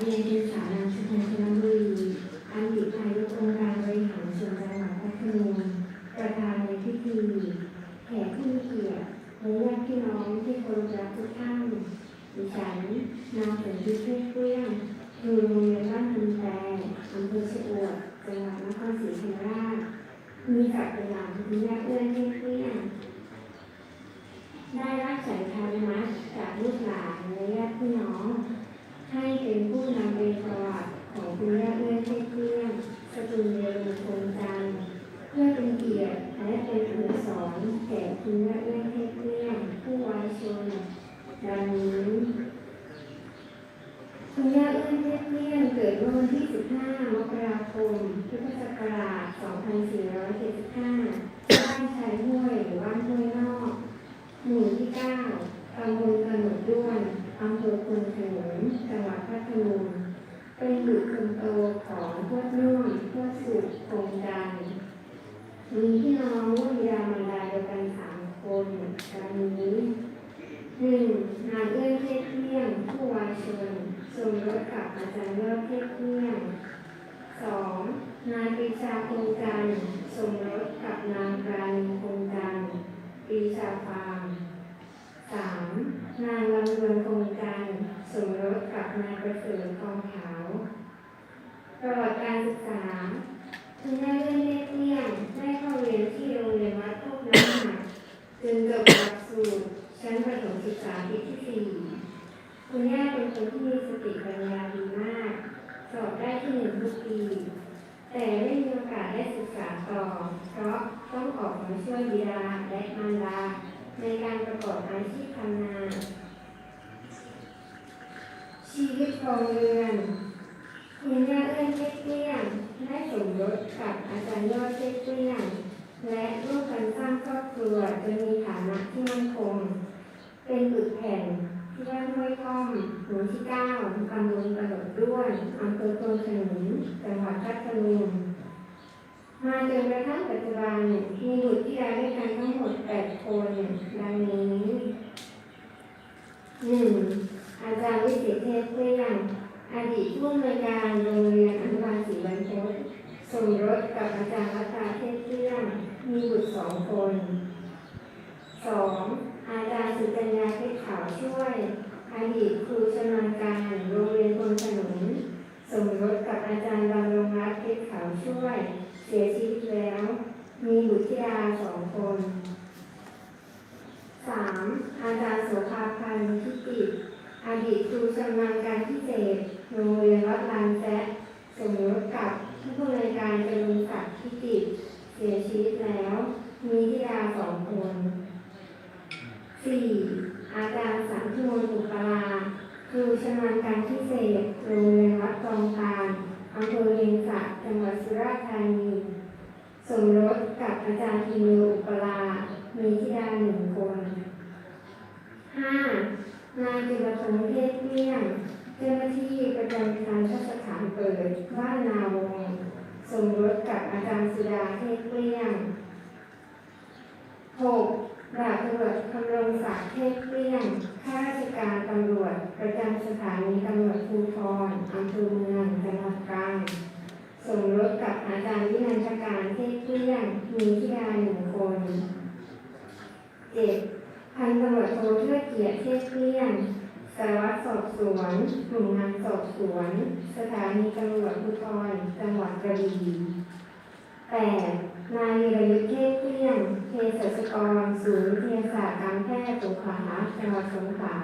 เรียนเป็นสาราชุมชนบุรีอันดิตนายกองค์การบริหารส่วนจังหวัดพัทลุงประธานในพิธีแขกผู้มีเกียรติและญาติพี่น้องที่เคารพรักทุกท่านดิฉันนางสนธิเทพเกลี้ยงครูโรงเรียนบ้านพิมแพรอำเภอชะอวดจังหวัดนครศรีธรรมราชมีศักดิ์เป็นหลานคุณแม่เอื้อนเทพเกลี้ยง ได้รับสายทานมัสจากลูกหลานและญาติพี่น้อง ให้เป็นผู้นำเรียนประวัติของคุณแม่เอื้อนเทพเกลี้ยงสกุลเดลมงคลจันทร์เพื่อเป็นเกียรติและเป็นอนุสรณ์แก่คุณแม่เอื้อนเทพเกลี้ยง ผู้วายชนดังนี้ คุณย่าเอื้อนเทพเลี่ยน เกิดเมื่อวันที่ 15 มกราคม พุทธศักราช 2475บ้านชายห้วยหรือบ้านห้วยนอก หมู่ที่ 9ตำบลกระหนดด้วนอำเภอคุนขนุนจังหวัดพัทลุงเป็นบุตรคนโตของพวดนุ่มพวดสุขคงจันทร์มีพี่น้องรุ่นยามารดาเดียวกันสามคนดังนึ่งนายเอื้อนเทพเลี่ยง ผู้วายชน สมรสกับอาจารย์ยอดเทพเลี่ยงสองนายปรีชาคงจันทร์สมรสกับนางปราณีคงจันทร์ปรีชาฟาร์มสามนางลำดวนคงจันทร์สมรสกับนายประเสริฐทองขาวประวัติการศึกษาคุณแม่เลื่อนเทพเลี่ยงได้เข้าเรียนที่โรงเรียนวัดโคกน้ำหนักจนจบหลักสูตร ชั้นประถมศึกษาปีที่สี่คุณย่าเป็นคนที่มีส ติปัญญาดีมาก สอบได้ที่หนึ่งทุกปี แต่ไม่มีโอกาสได้ศึกษาต่อ เพราะต้องออกมาช่วยบิดาและมารดาในการประกอบอาชีพทำนา ชีวิตครองเรือนคุณย่าเอื้อนเทพเกลี้ยงได้สมรสกับอาจารย์ยอดเทพเกลี้ยงและร่วมกันสร้างครอบครัวจนมีฐานะที่มั่นคง เป็นปึกแผ่นที่ บ้อมหมู่ที่เก้าตำบลกระโดดด้วนอำเภอโพนฉนุนจังหวัดพัทลุงมาจนกระทั่งปัจจุบันมีบุตรที่ได้ด้วยกันทั้งหมดแปดคนดังนี้หนึ่งอาจารย์วิสิตเทพเพื่องอดีตผู้อำนวยการโรงเรียนอนุบาลศรีบรรพต สมรสกับอาจารย์รัตนาเทพเพื่องมีบุตรสองคนสองอาจารย์สุจัญญาเพชรขาวช่วย อดีตครูชำนาญการโรงเรียนคนขนุนสมรสกับอาจารย์บำรงรัตน์เพชรขาวช่วย เสียชีวิตแล้ว มีบุตรธิดาสองคนสามอาจารย์โสภาพันธ์ทิติอดีตครูชำนาญการพิเศษโรงเรียนวัดลานแซะสมรสกับผู้ในวยการจรุงศักดิ์พิจิเสียชีวิตแล้ว มีธิดาสองคนสี่ อาจารย์สังพิมลอุปราครูชำนาญการพิเศษโรงเรียนวัดกองทานอำเภอเลียงสะจังหวัดสุราษฎร์ธานี สมรสกับอาจารย์พิมลอุปรามีธิดาหนึ่งคนห้านายจุลพงษ์เทพเลี่ยงเจ้าหน้าที่ประจำการราชการเปิดบ้านนาวงศ์สมรสกับอาจารย์สุดาเทพเกลี้ยง 6. ดาบตำรวจคำรงศักดิ์เทพเกลี้ยง ข้าราชการตำรวจ ประจำสถานีตำรวจภูธรอำเภอเมืองจังหวัดตรังสมรสกับอาจารย์วินันทการเทพเกลี้ยงมีธิดาหนึ่งคน 7. พันตำรวจโทเทิดเกียรติเทพเกลี้ยงสารวัตรสอบสวนกลุ่มงานสอบสวน สถานีตำรวจภูธรจังหวัดกระบี่ 8. นายวีรยุทธเทพเกลี้ยง เภสัชกรศูนย์วิทยาศาสตร์การแพทย์สงขลาจังหวัดสงขลา